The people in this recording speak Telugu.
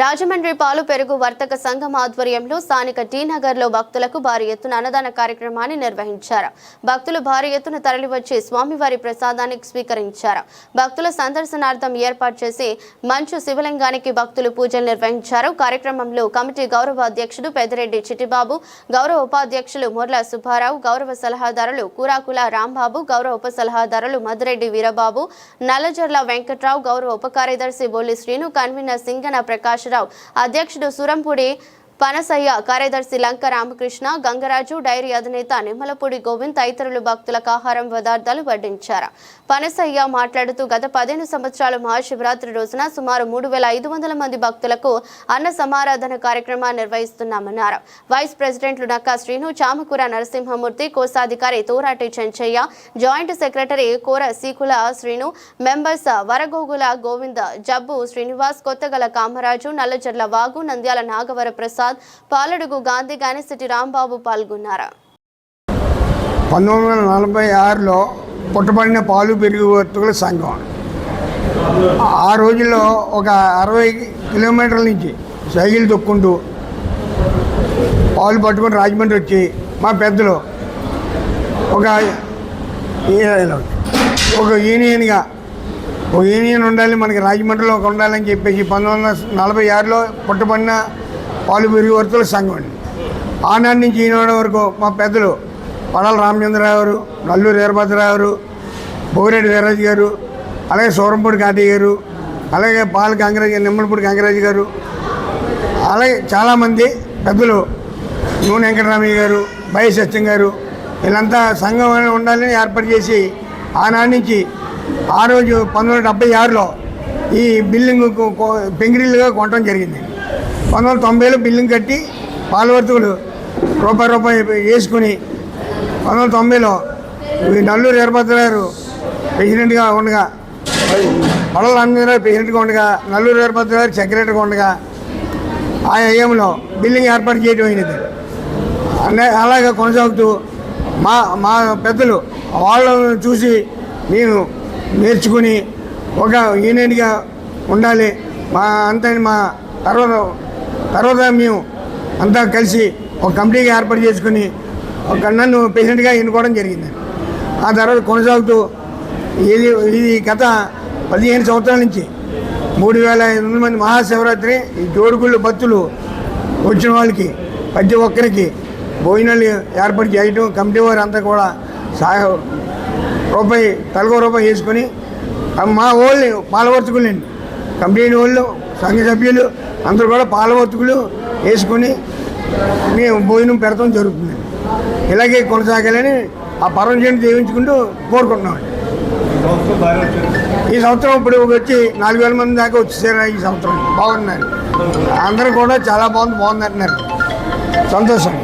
రాజమండ్రి పాలు పెరుగు వర్తక సంఘం ఆధ్వర్యంలో స్థానిక టీ నగర్లో భక్తులకు భారీ ఎత్తున అన్నదాన కార్యక్రమాన్ని నిర్వహించారు. భక్తులు భారీ ఎత్తున తరలివచ్చి స్వామివారి ప్రసాదాన్ని స్వీకరించారు. భక్తుల సందర్శనార్థం ఏర్పాటు చేసి మంచు శివలింగానికి భక్తులు పూజలు నిర్వహించారు. కార్యక్రమంలో కమిటీ గౌరవ అధ్యక్షుడు పెద్దిరెడ్డి చిట్టిబాబు గౌరవ ఉపాధ్యక్షులు మురళ సుబ్బారావు గౌరవ సలహాదారులు కూరాకుల రాంబాబు గౌరవ ఉప సలహాదారులు మధురెడ్డి వీరబాబు నల్లజర్ల వెంకట్రావు గౌరవ ఉప కార్యదర్శి బొల్లి శ్రీను కన్వీనర్ సింగన ప్రకాశ్రావు. అధ్యక్షుడు సురంపూడి పనసయ్య కార్యదర్శి లంక రామకృష్ణ గంగరాజు డైరీ అధినేత నిమ్మలపూడి గోవింద్ తదితరులు భక్తులకు ఆహారం పదార్థాలు వడ్డించారు. పనసయ్య మాట్లాడుతూ గత పదిహేను సంవత్సరాల మహాశివరాత్రి రోజున సుమారు మూడు వేల ఐదు వందల మంది భక్తులకు అన్న సమారాధన కార్యక్రమాన్ని నిర్వహిస్తున్నామన్నారు. వైస్ ప్రెసిడెంట్లు నక్కా శ్రీను చామకూర నరసింహమూర్తి కోశాధికారి Torati Chenchaiah joint secretary Kora Seekula Srinu members Varagogula Govinda Jabbu Srinivas Kottagala Kamaraju Nallajerla వాగు నంద్యాల నాగవర ప్రసాద్ పాలడుగు గాంధీ గానిసిటి రాంబాబు పాల్గొన్నారు. పంతొమ్మిది వందల నలభై ఆరులో పుట్టబడిన పాలు పెరుగు వర్తకుల సంఘం. ఆ రోజుల్లో ఒక అరవై కిలోమీటర్ల నుంచి సైకిల్ తొక్కుంటూ పాలు పట్టుకొని రాజమండ్రి వచ్చి మా పెద్దలు ఒక ఒక యూనియన్గా ఒక యూనియన్ ఉండాలి మనకి రాజమండ్రిలో ఒక ఉండాలని చెప్పేసి పంతొమ్మిది వందల నలభై ఆరులో పుట్టబడిన పాలు వర్తల సంఘం అండి. ఆనాటి నుంచి ఈనాడు వరకు మా పెద్దలు పడాల రామచంద్రరావు గారు నల్లూరు వీరభద్రరావు గారు బోగిరెడ్డి వీరరాజు గారు అలాగే సూరంపూడి కాటయ్య గారు అలాగే పాల గంగరాజు నిమ్మలపూడి గంగరాజు గారు అలాగే చాలామంది పెద్దలు నూనె వెంకటరామయ్య గారు బై సత్యం గారు వీళ్ళంతా సంఘం ఉండాలని ఏర్పాటు చేసి ఆనాటి నుంచి ఆ రోజు పంతొమ్మిది వందల డెబ్బై ఆరులో ఈ బిల్డింగ్ పెంగిరిల్లుగా కొనడం జరిగింది. పంతొమ్మిది వందల తొంభైలో బిల్డింగ్ కట్టి పాలవర్తకులు రూపాయి రూపాయి వేసుకుని పంతొమ్మిది వందల తొంభైలో నల్లూరు వీరభద్ర గారు ప్రెసిడెంట్గా ఉండగా పడవ రామచంద్రరావు ప్రెసిడెంట్గా ఉండగా నల్లూరు వీరభద్ర గారు సెక్రటరీగా ఉండగా ఆ ఏయంలో బిల్డింగ్ ఏర్పాటు చేయడం అయినది. అలాగే కొనసాగుతూ మా మా పెద్దలు వాళ్ళను చూసి మేము నేర్చుకుని ఒక యూనియన్గా ఉండాలి. మా అంతని మా తర్వాత తర్వాత మేము అంతా కలిసి ఒక కమిటీగా ఏర్పాటు చేసుకుని ఒక నన్ను ప్రెసిడెంట్గా ఎన్నుకోవడం జరిగింది. ఆ తర్వాత కొనసాగుతూ ఇది ఇది గత పదిహేను సంవత్సరాల నుంచి మూడు వేల ఎనిమిది మంది మహాశివరాత్రి ఈ జోడుగుళ్ళు భక్తులు వచ్చిన వాళ్ళకి ప్రతి ఒక్కరికి భోజనాలు ఏర్పాటు చేయటం కమిటీ వారు అంతా కూడా సహాయ రూపాయి తలగో రూపాయి వేసుకొని మా వాళ్ళు పాలవర్చుకుని కంపెనీ వాళ్ళు సంఘ సభ్యులు అందరూ కూడా పాలవర్తకులు వేసుకొని మేము భోజనం పెడతాం జరుగుతుంది. ఇలాగే కొనసాగాలని ఆ పరమశివుని దీవించుకుంటూ కోరుకుంటున్నాం. ఈ సంవత్సరం ఇప్పుడు వచ్చి నాలుగు వేల మంది దాకా వచ్చేసారు ఈ సంవత్సరం. బాగున్నారు. అందరూ కూడా చాలా బాగుంది బాగుంది అంటున్నారు. సంతోషం.